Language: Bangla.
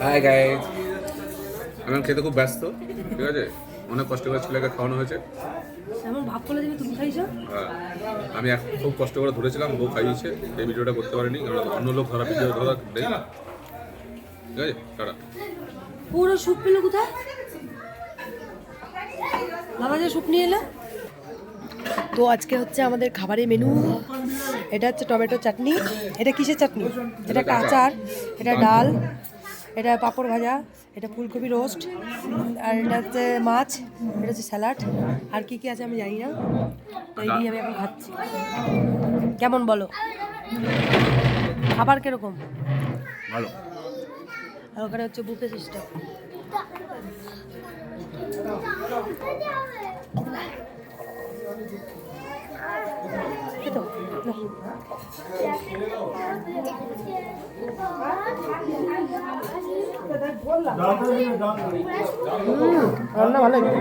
হাই গাইজ আমি খেতে খুব ব্যস্ত ঠিক আছে? অনেক কষ্ট করে ছেলেকে খাওয়ানো হয়েছে। এমন ভাব করে দিবি তুমি খাইছো? হ্যাঁ, আমি এক খুব কষ্ট করে ধরেছিলাম বউ খাইয়েছে। এই ভিডিওটা করতে পারিনি কারণ অন্য লোক ধরা ভিডিও ধরা দেয় ঠিক আছে? টাটা। পুরো স্যুপ পেল কোথায়? বাবা যে স্যুপ নিয়ে এলো। তো আজকে হচ্ছে আমাদের খাবারের মেনু এটা হচ্ছে টমেটো চাটনি। এটা কিসের চাটনি? এটা একটা আচার। এটা ডাল। এটা পাঁপড় ভাজা এটা ফুলকপি রোস্ট আর এটা হচ্ছে মাছ এটা হচ্ছে স্যালাড আর কি কি আছে আমি জানি না তো এই দিয়ে আমি এখন খাচ্ছি। কেমন বলো? খাবার কীরকম? ভালো। আর ওখানে হচ্ছে বুফে সিস্টেম রান্না ভালো নেই